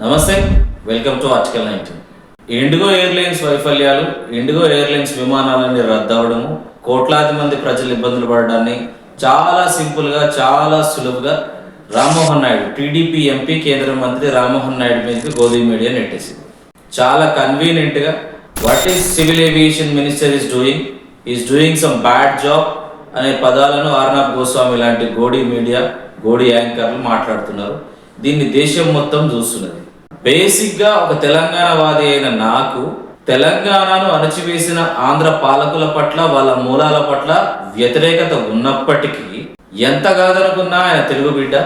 నమస్తే welcome to article nineteen IndiGo Airlines వైఫల్యాలు IndiGo airlines విమానాలన్నీ రద్దవడము కోట్లాది మంది ప్రజలు ఇబ్బందులు పడడాన్ని చాలా సింపుల్గా చాలా సులువుగా రామ్మోహన్ నాయుడు టీడీపీ ఎంపీ కేంద్ర మంత్రి రామ్మోహన్ నాయుడు మీదకి గోధుమ మీడియా నెట్టేసింది. చాలా కన్వీనియంట్గా what is civil aviation minister is doing is doing some bad job అనే పదాలను ఆర్నాబ్ గోస్వామి లాంటి గోడి మీడియా గోడి యాంకర్లు మాట్లాడుతున్నారు. దీన్ని దేశం మొత్తం చూస్తున్నది. బేసిక్గా ఒక తెలంగాణవాది అయిన నాకు తెలంగాణను అణచివేసిన ఆంధ్ర పాలకుల పట్ల వాళ్ళ మూలాల పట్ల వ్యతిరేకత ఉన్నప్పటికీ ఎంత కాదనుకున్నా ఆయన తెలుగు బిడ్డ.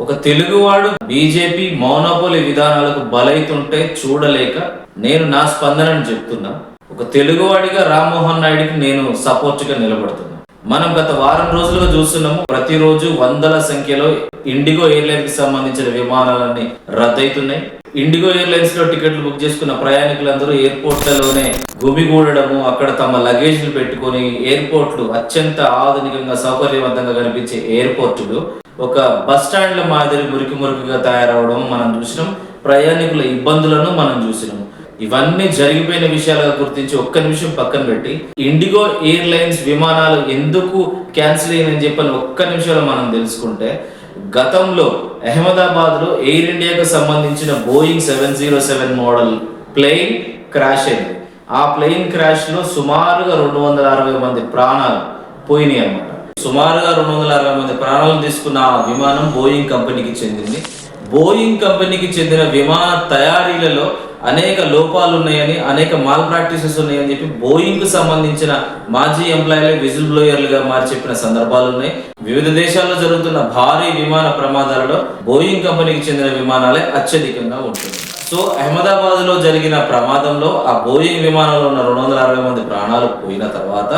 ఒక తెలుగువాడు బీజేపీ మౌనపోలి విధానాలకు బలైతుంటే చూడలేక నేను నా స్పందనను చెప్తున్నా. ఒక తెలుగువాడిగా రామ్మోహన్ నాయుడికి నేను సపోర్ట్గా నిలబడుతున్నా. మనం గత వారం రోజులుగా చూస్తున్నాము ప్రతిరోజు వందల సంఖ్యలో ఇండిగో ఎయిర్లైన్కి సంబంధించిన విమానాలన్నీ రద్దయితున్నాయి. ఇండిగో ఎయిర్లైన్స్లో టికెట్లు బుక్ చేసుకున్న ప్రయాణికులందరూ ఎయిర్పోర్ట్లలోనే గుమిగూడడము అక్కడ తమ లగేజ్లు పెట్టుకొని ఎయిర్పోర్ట్లు అత్యంత ఆధునికంగా సౌకర్యవంతంగా కనిపించే ఎయిర్పోర్టులు ఒక బస్ స్టాండ్ల మాదిరి మురికి మురికిగా తయారవడం మనం చూసినాం. ప్రయాణికుల ఇబ్బందులను మనం చూసినాం. ఇవన్నీ జరిగిపోయిన విషయాలుగా గుర్తించి ఒక్క నిమిషం పక్కన పెట్టి ఇండిగో ఎయిర్లైన్స్ విమానాలు ఎందుకు క్యాన్సిల్ అయ్యిందని చెప్పని ఒక్క నిమిషంలో మనం తెలుసుకుంటే గతంలో అహ్మదాబాద్లో ఎయిర్ ఇండియాకు సంబంధించిన Boeing seven zero seven model plane crash అయింది. ఆ ప్లేన్ క్రాష్లో సుమారుగా రెండు వందల అరవై మంది ప్రాణాలు పోయినాయి అన్నమాట. సుమారుగా రెండు వందల అరవై మంది ప్రాణాలు తీసుకున్న ఆ విమానం బోయింగ్ కంపెనీకి చెందింది. బోయింగ్ కంపెనీకి చెందిన విమాన తయారీలలో అనేక లోపాలు ఉన్నాయని అనేక మాల్ ప్రాక్టీసెస్ ఉన్నాయని చెప్పి బోయింగ్కు సంబంధించిన మాజీ ఎంప్లాయీలు విజిల్ బ్లోయర్లుగా మారి చెప్పిన సందర్భాలు ఉన్నాయి. వివిధ దేశాల్లో జరుగుతున్న భారీ విమాన ప్రమాదాలలో బోయింగ్ కంపెనీకి చెందిన విమానాలే అత్యధికంగా ఉంటుంది సో అహ్మదాబాద్లో జరిగిన ప్రమాదంలో ఆ బోయింగ్ విమానంలో ఉన్న రెండు వందల అరవై మంది ప్రాణాలు పోయిన తర్వాత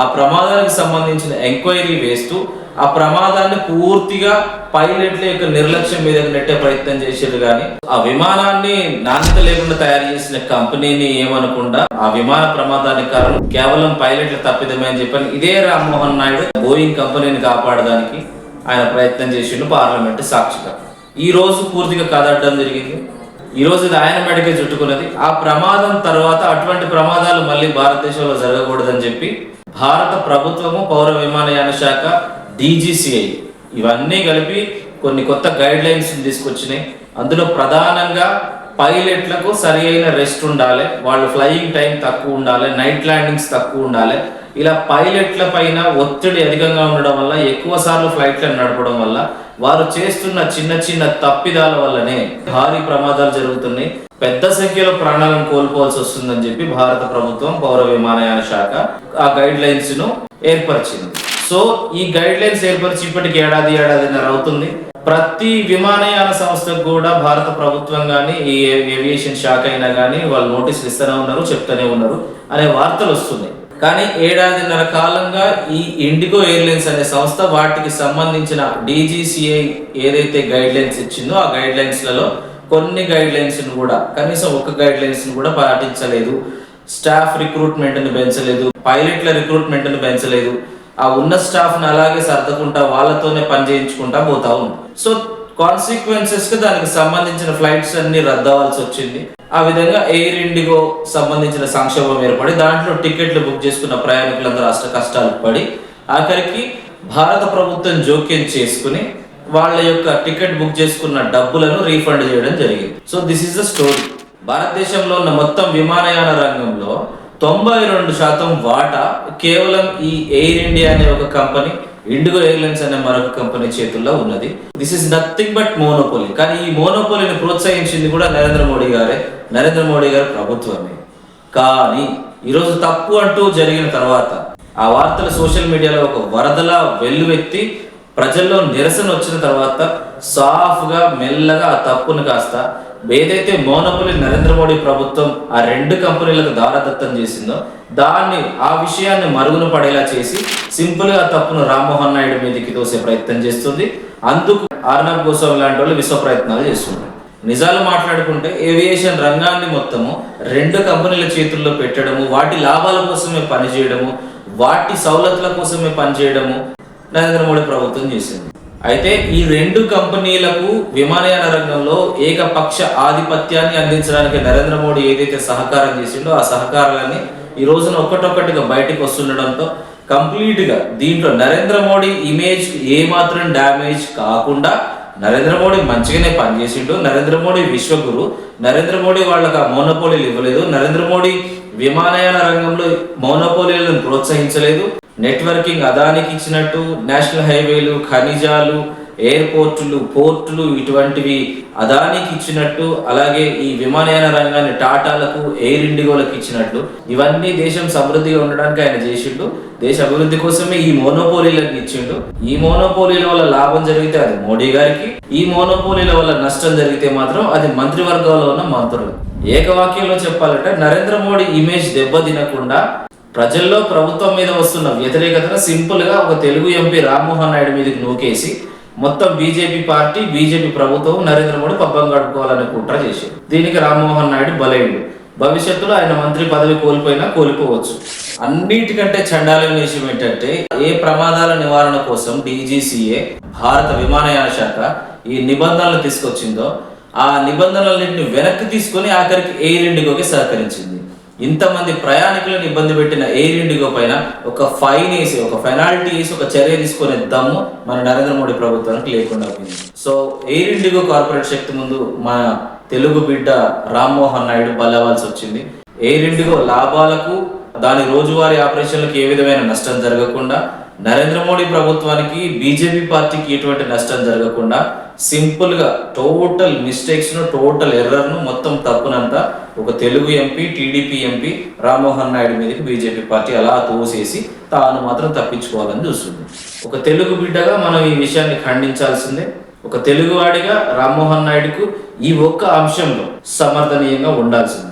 ఆ ప్రమాదానికి సంబంధించిన ఎంక్వైరీ వేస్తూ ఆ ప్రమాదాన్ని పూర్తిగా పైలట్ల యొక్క నిర్లక్ష్యం మీద నెట్టే ప్రయత్నం చేశారు కానీ ఆ విమానాన్ని నాణ్యత లేకుండా తయారు చేసిన కంపెనీని ఏమనకుండా ఆ విమాన ప్రమాదానికి కారణం కేవలం పైలట్ల తప్పిదమే అని చెప్పాను ఇదే రామ్మోహన్ నాయుడు బోయింగ్ కంపెనీని కాపాడడానికి ఆయన ప్రయత్నం చేసిండు పార్లమెంట్ సాక్షిగా. ఈ రోజు పూర్తిగా కదడడం జరిగింది. ఈ రోజు ఇది ఆయన మెడకే చుట్టుకున్నది. ఆ ప్రమాదం తర్వాత అటువంటి ప్రమాదాలు మళ్ళీ భారతదేశంలో జరగకూడదని చెప్పి భారత ప్రభుత్వము పౌర విమానయాన శాఖ డీజీసీఐ ఇవన్నీ కలిపి కొన్ని కొత్త గైడ్ లైన్స్ తీసుకొచ్చినాయి. అందులో ప్రధానంగా పైలట్లకు సరి అయిన రెస్ట్ ఉండాలి. వాళ్ళు ఫ్లయింగ్ టైం తక్కువ ఉండాలి నైట్ ల్యాండింగ్స్ తక్కువ ఉండాలి. ఇలా పైలట్ల పైన ఒత్తిడి అధికంగా ఉండడం వల్ల ఎక్కువ సార్లు ఫ్లైట్లను నడపడం వల్ల వారు చేస్తున్న చిన్న చిన్న తప్పిదాల వల్లనే భారీ ప్రమాదాలు జరుగుతున్నాయి. పెద్ద సంఖ్యలో ప్రాణాలను కోల్పోవాల్సి వస్తుందని చెప్పి భారత ప్రభుత్వం పౌర విమానయాన శాఖ ఆ గైడ్ లైన్స్ను ఏర్పరిచింది. సో ఈ గైడ్ లైన్స్ ఏర్పరిచి ఇప్పటికి ఏడాది ఏడాదిన్నర అవుతుంది. ప్రతి విమానయాన సంస్థకు కూడా భారత ప్రభుత్వం కానీ ఈ ఏవియేషన్ శాఖ అయినా కానీ వాళ్ళు నోటీసులు ఇస్తూనే ఉన్నారు చెప్తూనే ఉన్నారు అనే వార్తలు వస్తున్నాయి. కానీ ఏడాదిన్నర కాలంగా ఈ ఇండిగో ఎయిర్లైన్స్ అనే సంస్థ వాటికి సంబంధించిన డీజీసీఐ ఏదైతే గైడ్ లైన్స్ ఇచ్చిందో ఆ గైడ్ లైన్స్లలో కొన్ని గైడ్ లైన్స్ను కూడా కనీసం ఒక గైడ్ లైన్స్ను కూడా పాటించలేదు. స్టాఫ్ రిక్రూట్మెంట్ను పెంచలేదు. పైలట్ల రిక్రూట్మెంట్ను పెంచలేదు. ఆ ఉన్న స్టాఫ్ను అలాగే సర్దుకుంటా వాళ్ళతోనే పని చేయించుకుంటా పోతా ఉంది. సో కాన్సిక్వెన్సెస్కి దానికి సంబంధించిన ఫ్లైట్స్ అన్ని రద్దవలసి వచ్చింది. ఆ విధంగా ఎయిర్ ఇండిగో సంబంధించిన సంక్షోభం ఏర్పడి దాంట్లో టికెట్లు బుక్ చేసుకున్న ప్రయాణికులందరూ అష్ట కష్టాలు పడి ఆఖరికి భారత ప్రభుత్వం జోక్యం చేసుకుని వాళ్ళ యొక్క టికెట్ బుక్ చేసుకున్న డబ్బులను రీఫండ్ చేయడం జరిగింది. So this is the story భారతదేశంలో ఉన్న మొత్తం విమానయాన రంగంలో తొంభై రెండు శాతం వాటా కేవలం ఈ ఎయిర్ ఇండియా అనే ఒక కంపెనీ ఇండిగో ఎయిర్లైన్స్ అనే మరొక కంపెనీ చేతుల్లో ఉన్నది. This is nothing but monopoly కానీ ఈ మోనోపోలీని ప్రోత్సహించింది కూడా నరేంద్ర మోడీ గారే. నరేంద్ర మోడీ గారి ప్రభుత్వమే. కానీ ఈరోజు తప్పు అంటూ జరిగిన తర్వాత ఆ వార్తలు సోషల్ మీడియాలో ఒక వరదలా వెల్లువెత్తి ప్రజల్లో నిరసన వచ్చిన తర్వాత సాఫ్గా మెల్లగా ఆ తప్పును కాస్త ఏదైతే మోనపులి నరేంద్ర మోడీ ప్రభుత్వం ఆ రెండు కంపెనీలకు దారదత్తం చేసిందో దాన్ని ఆ విషయాన్ని మరుగున పడేలా చేసి సింపుల్గా తప్పును రామ్మోహన్ నాయుడు మీదకి తోసే ప్రయత్నం చేస్తుంది. అందుకు ఆర్నబ్ గోస్వామి లాంటి వాళ్ళు విశ్వ ప్రయత్నాలు చేస్తున్నారు. నిజాలు మాట్లాడుకుంటే ఏవియేషన్ రంగాన్ని మొత్తము రెండు కంపెనీల చేతుల్లో పెట్టడము వాటి లాభాల కోసమే పనిచేయడము వాటి సౌలతుల కోసమే పనిచేయడము నరేంద్ర మోడీ ప్రభుత్వం చేసింది. అయితే ఈ రెండు కంపెనీలకు విమానయాన రంగంలో ఏకపక్ష ఆధిపత్యాన్ని అందించడానికి నరేంద్ర మోడీ ఏదైతే సహకారం చేసిండో ఆ సహకారాలన్నీ ఈ రోజున ఒక్కటొక్కటిగా బయటకు వస్తుండడంతో కంప్లీట్గా దీంట్లో నరేంద్ర మోడీ ఇమేజ్ ఏమాత్రం డ్యామేజ్ కాకుండా నరేంద్ర మోడీ మంచిగానే పనిచేసిండు. నరేంద్ర మోడీ విశ్వగురు. నరేంద్ర మోడీ వాళ్ళకి ఆ మోనోపోలీలు ఇవ్వలేదు. నరేంద్ర మోడీ విమానయాన రంగంలో మోనోపోలీలను ప్రోత్సహించలేదు. నెట్వర్కింగ్ అదానికి ఇచ్చినట్టు నేషనల్ హైవేలు ఖనిజాలు ఎయిర్పోర్టులు పోర్టులు ఇటువంటివి అదానికి ఇచ్చినట్టు అలాగే ఈ విమానయాన రంగాన్ని టాటాలకు ఎయిర్ ఇండిగోలకు ఇచ్చినట్లు ఇవన్నీ దేశం సమృద్ధిగా ఉండడానికి ఆయన చేసిండు. దేశ అభివృద్ధి కోసమే ఈ మోనోపోలీలకు ఇచ్చిండు. ఈ మోనోపోలీల వల్ల లాభం జరిగితే అది మోడీ గారికి ఈ మోనోపోలీల వల్ల నష్టం జరిగితే మాత్రం అది మంత్రివర్గంలో ఉన్న మంత్రులు. ఏకవాక్యంలో చెప్పాలంటే నరేంద్ర మోడీ ఇమేజ్ దెబ్బతినకుండా ప్రజల్లో ప్రభుత్వం మీద వస్తున్న వ్యతిరేకతను సింపుల్గా ఒక తెలుగు ఎంపీ రామ్మోహన్ నాయుడు మీదకి నూకేసి మొత్తం బీజేపీ పార్టీ బీజేపీ ప్రభుత్వం నరేంద్ర మోడీ పబ్బం గడుపుకోవాలనే కుట్ర చేశారు దీనికి రామ్మోహన్ నాయుడు బలైండు. భవిష్యత్తులో ఆయన మంత్రి పదవి కోల్పోయినా కోల్పోవచ్చు. అన్నిటికంటే చండాలైన విషయం ఏంటంటే ఏ ప్రమాదాల నివారణ కోసం డీజీసీఏ భారత విమానయాన శాఖ ఈ నిబంధనలు తీసుకొచ్చిందో ఆ నిబంధనలన్నింటిని వెనక్కి తీసుకొని ఆఖరికి ఎయిర్ ఇండిగోకి సహకరించింది. ఇంతమంది ప్రయాణికులను ఇబ్బంది పెట్టిన ఎయిర్ ఇండిగో పైన ఒక ఫైన్ వేసి ఒక పెనాల్టీ వేసి ఒక చర్య తీసుకునే దమ్ము మన నరేంద్ర మోడీ ప్రభుత్వానికి లేకుండా పోయింది. సో ఎయిర్ ఇండిగో కార్పొరేట్ శక్తి ముందు మన తెలుగు బిడ్డ రామ్మోహన్ నాయుడు బలవాల్సి వచ్చింది. ఎయిర్ ఇండిగో లాభాలకు దాని రోజువారీ ఆపరేషన్లకు ఏ విధమైన నష్టం జరగకుండా నరేంద్ర మోడీ ప్రభుత్వానికి బీజేపీ పార్టీకి ఎటువంటి నష్టం జరగకుండా సింపుల్గా టోటల్ మిస్టేక్స్ను టోటల్ ఎర్రర్ను మొత్తం తప్పునంతా ఒక Telugu MP TDP MP Rammohan Naidu మీదకి బీజేపీ పార్టీ అలా తోసేసి తాను మాత్రం తప్పించుకోవాలని చూస్తుంది. ఒక తెలుగు బిడ్డగా మనం ఈ విషయాన్ని ఖండించాల్సిందే. ఒక తెలుగువాడిగా రామ్మోహన్ నాయుడుకు ఈ ఒక్క అంశంలో సమర్థనీయంగా ఉండాల్సిందే.